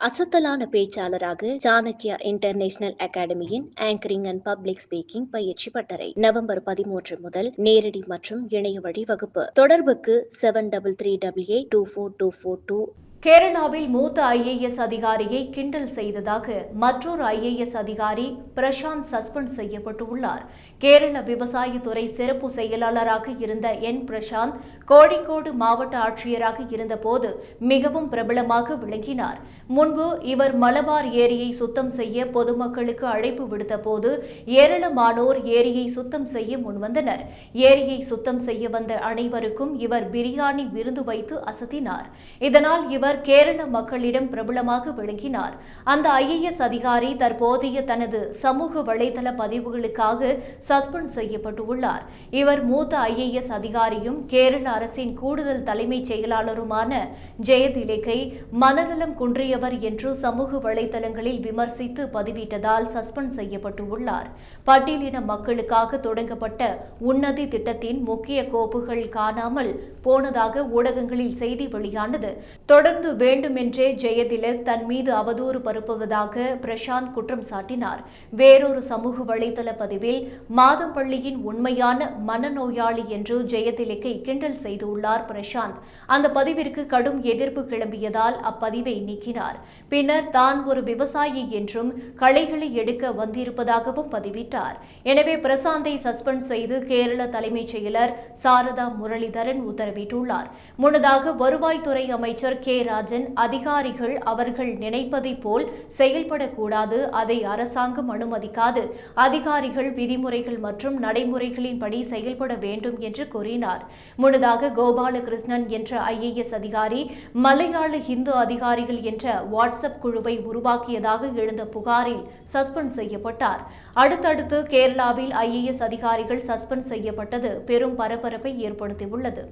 அசத்தலான பேச்சாளராக சாணக்கியா இன்டர்நேஷனல் அகாடமியின் ஆங்கரிங் அண்ட் பப்ளிக் ஸ்பீக்கிங் பயிற்சி பட்டறை நவம்பர் பதிமூன்று முதல் நேரடி மற்றும் இணைய வழி வகுப்பு தொடர்புக்கு seven double three double eight two four two four two கேரளாவில் மூத்த ஐஏஎஸ் அதிகாரியை கிண்டல் செய்ததாக மற்றொரு ஐஏஎஸ் அதிகாரி பிரசாந்த் சஸ்பெண்ட் செய்யப்பட்டுள்ளார். கேரள விவசாயத்துறை சிறப்பு செயலாளராக இருந்த என் பிரசாந்த் கோழிக்கோடு மாவட்ட ஆட்சியராக இருந்தபோது மிகவும் பிரபலமாக விளங்கினார். முன்பு இவர் மலபார் ஏரியை சுத்தம் செய்ய பொதுமக்களுக்கு அழைப்பு விடுத்தபோது ஏராளமானோர் ஏரியை சுத்தம் செய்ய முன்வந்தனர். ஏரியை சுத்தம் செய்ய வந்த அனைவருக்கும் இவர் பிரியாணி விருந்து வைத்து அசத்தினார். இதனால் இவர் கேரள மக்களிடம் பிரபலமாக விளங்கினார். அந்த ஐஏஎஸ் அதிகாரி தற்போதைய தனது சமூக வலைதள பதிவுகளுக்காக சஸ்பெண்ட் செய்யப்பட்டுள்ளார். இவர் மூத்த ஐஏஎஸ் அதிகாரியும் கேரள அரசின் கூடுதல் தலைமைச் செயலாளருமான ஜெயதிலேக்கை மனநலம் குன்றியவர் என்று சமூக வலைதளங்களில் விமர்சித்து பதிவிட்டதால் சஸ்பெண்ட் செய்யப்பட்டுள்ளார். பட்டியலின மக்களுக்காக தொடங்கப்பட்ட உன்னதி திட்டத்தின் முக்கிய கோப்புகள் காணாமல் போனதாக ஊடகங்களில் செய்தி வெளியானது. தொடர்ந்து தொடர்ந்து வேண்டுமென்றே ஜெயதிலக் தன் மீது அவதூறு பரப்புவதாக பிரசாந்த் குற்றம் சாட்டினார். வேறொரு சமூக வலைதள பதிவில் மாதப்பள்ளியின் உண்மையான மனநோயாளி என்று ஜெயதிலக்கை கிண்டல் செய்துள்ளார் பிரசாந்த். அந்த பதிவிற்கு கடும் எதிர்ப்பு கிளம்பியதால் அப்பதிவை நீக்கினார். பின்னர் தான் ஒரு விவசாயி என்றும் களைகளை எடுக்க வந்திருப்பதாகவும் பதிவிட்டார். எனவே பிரசாந்தை சஸ்பெண்ட் செய்து கேரள தலைமைச் செயலர் சாரதா முரளிதரன் உத்தரவிட்டுள்ளார். முன்னதாக வருவாய்த்துறை அமைச்சர் கே. ராஜன் அதிகாரிகள் அவர்கள் நினைப்பதைப் போல் செயல்படக்கூடாது. அதை அரசாங்கம் அனுமதிக்காது. அதிகாரிகள் விதிமுறைகள் மற்றும் நடைமுறைகளின்படி செயல்பட வேண்டும் என்று கூறினார். முன்னதாக கோபாலகிருஷ்ணன் என்ற ஐஏஎஸ் அதிகாரி மலையாள இந்து அதிகாரிகள் என்ற வாட்ஸ்அப் குழுவை உருவாக்கியதாக எழுந்த புகாரில் சஸ்பெண்ட் செய்யப்பட்டார். அடுத்தடுத்து கேரளாவில் ஐஏஎஸ் அதிகாரிகள் சஸ்பெண்ட் செய்யப்பட்டது. பெரும் பரபரப்பை ஏற்படுத்தியுள்ளது.